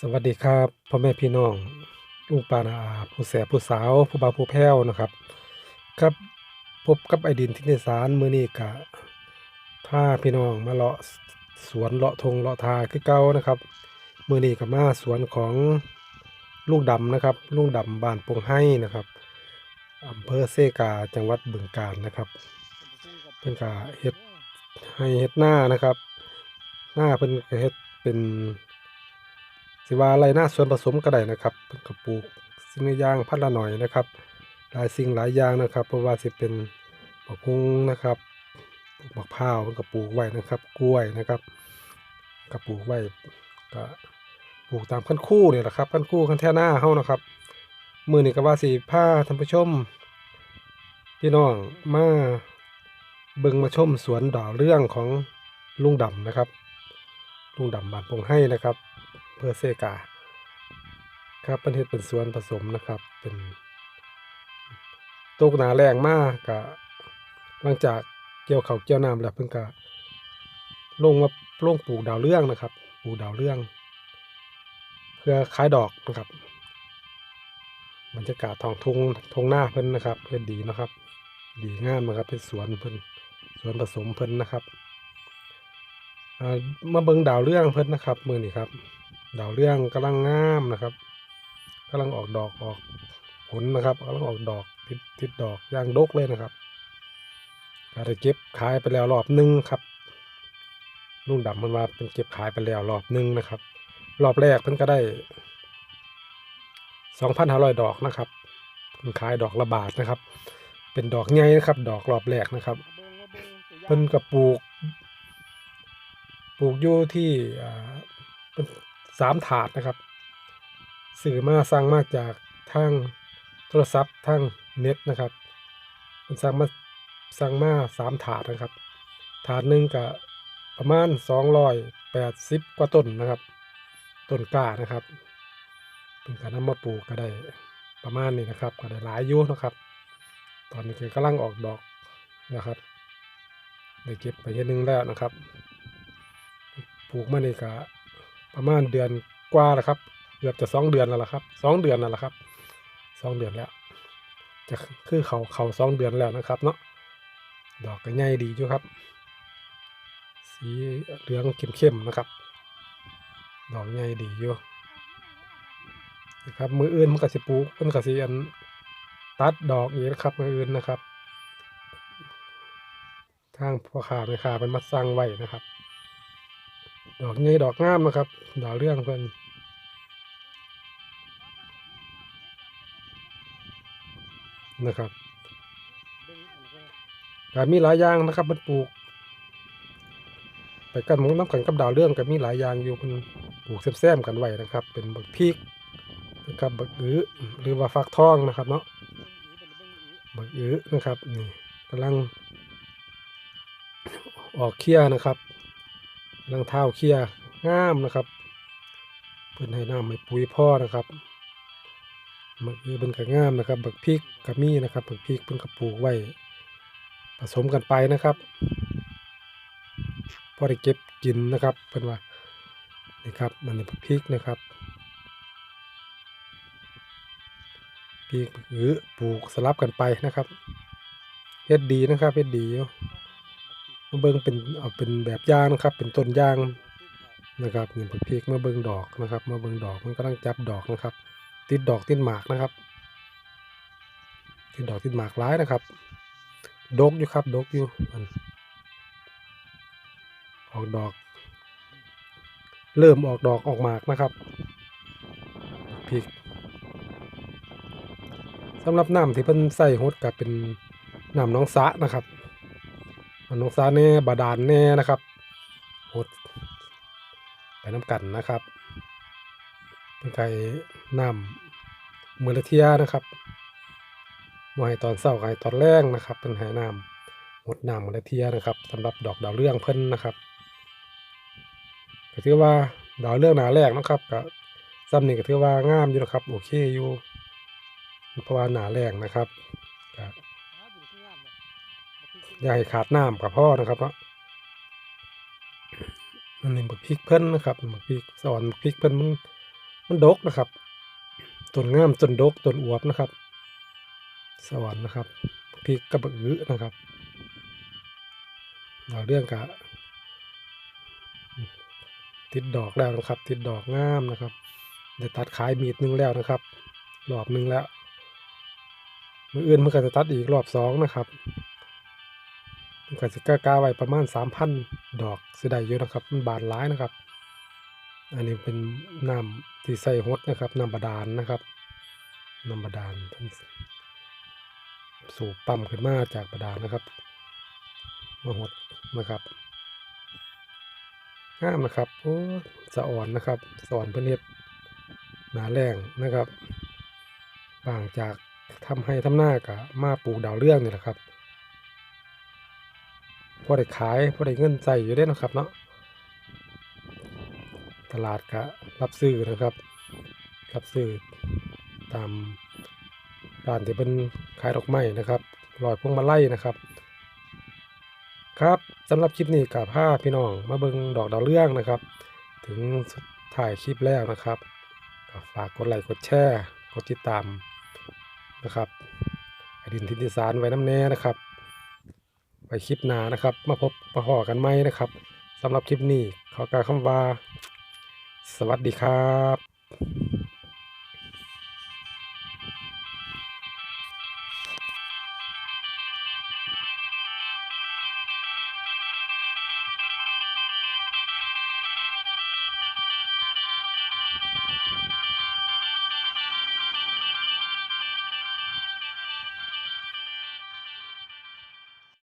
สวัสดีครับพ่อแม่พี่น้องลุงป้านาผู้แสบผู้สาว ผู้บ่าวผู้แพ้วนะครับ ครับพบกับไอดินทินสารมือนี้กะพาพี่น้องมาเลาะสวนเลาะทงเลาะทาคือเก่านะครับมือนี้ก็มาสวนของลุงดำนะครับลุงดำบ้านปงไห้นะครับอำเภอเซกาจังหวัดบึงกาฬนะครับเพิ่นก็เฮ็ดให้เฮ็ดหน้านะครับ หน้าเพิ่นก็เฮ็ดเป็น สิว่าไรหน้าส่วนผสมก็ได้นะครับเพิ่นก็ปลูกสิ่งอย่างพันละหน่อยนะครับหลายสิ่งหลายอย่างนะครับ เพราะว่าสิเป็นบักฮุงนะครับปลูกมะพร้าวเพิ่นก็ปลูกไว้นะครับ กล้วยนะครับก็ปลูกไว้ก็ปลูกตามขั้นคู่เนี่ยแหละครับขั้นคู่ขั้นแท่หน้าเฮานะครับมือนี้ก็ว่าสิพาท่านผู้ชมพี่น้องมาเบิ่งมาชมสวนดอกเรื่องของลุงดำนะครับ ลุงดำบานปงให้นะครับ เพื่อเซกา ครับประเทศเป็นสวนผสมนะครับ เป็นตกหนาแรงมากกะหลังจากเกี่ยวเขาเกี่ยวน้ำแล้วเพิ่งกะลงมาลงปลูกดาวเรื่องนะครับ ปลูกดาวเรื่อง เพื่อขายดอกนะครับบรรยากาศทองทงทงหน้าเพิ่นนะครับ เพิ่นดีนะครับ ดีงามนะครับเป็นสวนเพิ่นสวนผสมเพิ่นนะครับมาเบิ่งดาวเรื่องเพิ่นนะครับมือนี้ครับ ดาวเรื่องกำลังงามนะครับกำลังออกดอกออกผลนะครับกำลังออกดอกติดติดดอกอย่างดกเลยนะครับก็ได้เก็บขายไปแล้วรอบหนึงครับลุงดำมันว่าเป็นเก็บขายไปแล้วรอบหนึงนะครับ รอบแรกเพิ่นก็ได้สองพันห้าร้อยดอกนะครับเพิ่นขายดอกละบาทนะครับ เป็นดอกใหญ่นะครับ ดอกรอบแรกนะครับเพิ่นก็ปลูก ปลูกอยู่ที่อ่าเป็น สามถาดนะครับ สื่อมาสั่งมาจากทางโทรศัพท์ทางเน็ตนะครับเป็นสั่งมาสั่งมาสามถาดนะครับ ถาดหนึ่งก็ประมาณสองร้อยแปดสิบกว่าต้นนะครับ ต้นกล้านะครับเป็นการนำมาปลูกก็ได้ประมาณนี้นะครับ ก็ได้หลายยุ่นะครับ ตอนนี้ก็กำลังออกดอกนะครับได้เก็บไปเยอะนึงแล้วนะครับ ปลูกมานี่ก็ ประมาณเดือนกว่าแล้วครับเกือบจะสองเดือนแล้วล่ะครับสองเดือนแล้วล่ะครับสองเดือนแล้วจะคือเขาเขาสองเดือนแล้วนะครับเนาะดอกก็ใหญ่ดีอยู่ครับ สีเหลืองเข้มๆนะครับ ดอกใหญ่ดีอยู่นะครับมืออื่นมันก็สิปลูกมันก็สิอันตัดดอกอีกนะครับมืออื่นนะครับ ทางพ่อค้าแม่ค้าเป็นมาสั่งไว้นะครับ ดอกใหญ่ดอกงามนะครับ ดาวเรื่องเพิ่นนะครับก็มีหลายอย่างนะครับมันปลูกไปกันหมองน้ำกันกับดาวเรื่องก็มีหลายอย่างอยู่มันปลูกแซมๆกันไว้นะครับ เป็นบักพริกนะครับบักอื้อหรือว่าฟักทองนะครับเนาะบักอื้อนะครับนี่กำลังออกเคี้ยนะครับ กำลังเท้าเคี้ยงามนะครับเพื่อนให้น้ำให้ปุ๋ยพ่อนะครับมันคือเป็นกระงามนะครับบักพริกกระมี่นะครับบักพริกเป็นกระปูกไว้ ผสมกันไปนะครับพอได้เก็บกินนะครับเป็นว่านี่ครับมันเป็นบักพริกนะครับพริกหรือปลูกสลับกันไปนะครับเฮ็ดดีนะครับเฮ็ดดีอยู่ มาเบิ่งเป็นเอาเป็นแบบย่างนะครับ เป็นต้นย่างนะครับนี่ผักพริกมาเบิ่งดอกนะครับ มาเบิ่งดอกมันกำลังจับดอกนะครับ ติดดอกติดหมากนะครับ ติดดอกติดหมากร้ายนะครับ ดกอยู่ครับ ดกอยู่มันออกดอก เริ่มออกดอกออกหมากนะครับพริกสำหรับน้ำที่เพิ่นใส่ฮดกับเป็นน้ำน้องสะนะครับ นนกซาแน่บาดาลแน่นะครับหดไปน้ำกันนะครับ เป็นไก่น้ำมือละเทียนะครับมาให้ตอนเศร้าให้ตอนแรงนะครับ เป็นไหน้ำหดน้ำมือละเทียนะครับสำหรับดอกดาวเรื่องเพิ่นนะครับก็ถือว่าดาวเรื่องหนาแรกนะครับก็ซ้ำนี่ก็ถือว่างามอยู่นะครับโอเคอยู่เพราะว่าหนาแรงนะครับ อย่าให้ขาดน้ำกับพ่อนะครับเนาะอันนี้บักพริกเพิ่นนะครับบักพริกสอนบักพริกเพิ่นมันมันดกนะครับต้นงามต้นดกต้นอวบนะครับสวรนะครับพริกกระบือนะครับดาวเรื่องกะติดดอกแล้วนะครับ ติดดอกงามนะครับได้ตัดขายมีดหนึงแล้วนะครับรอบหนึงแล้วมืออื่นเมันก็จะตัดอีกรอบสองนะครับ มันก็จะกล้าไว้ประมาณสามพันดอกสิได้อยู่นะครับ มันบานร้ายนะครับ อันนี้เป็นน้ำที่ใส่ฮดนะครับน้ำบาดาลนะครับน้ำบาดาลเพิ่นสูบปั๊มขึ้นมาจากบาดาลนะครับ มาหดนะครับง่ามนะครับโอ้สะอ่อนนะครับสะอ่อนเพื่อนเฮ็ดหนาแรงนะครับบางจากทำให้ทำหน้ากะมาปลูกดาวเรื่องนี่แหละครับ พอได้ขายพอได้เงินใส่อยู่ได้นะครับเนาะตลาดก็รับซื้อนะครับ รับซื้อตามร้านที่เป็นขายดอกไม้นะครับลอยพวงมาลัยนะครับ ครับสำหรับคลิปนี้กับผ้าพี่น้องมาเบิงดอกดาวเรื่องนะครับ ถึงถ่ายคลิปแล้วนะครับฝากกดไลค์กดแชร์กดติดตามนะครับอดินทินทิสารไว้น้ำแน่นะครับ ไปคลิปหน้านะครับ มาพบมาหอกันไหมนะครับสำหรับคลิปนี้ขอกล่าวคำว่า สวัสดีครับ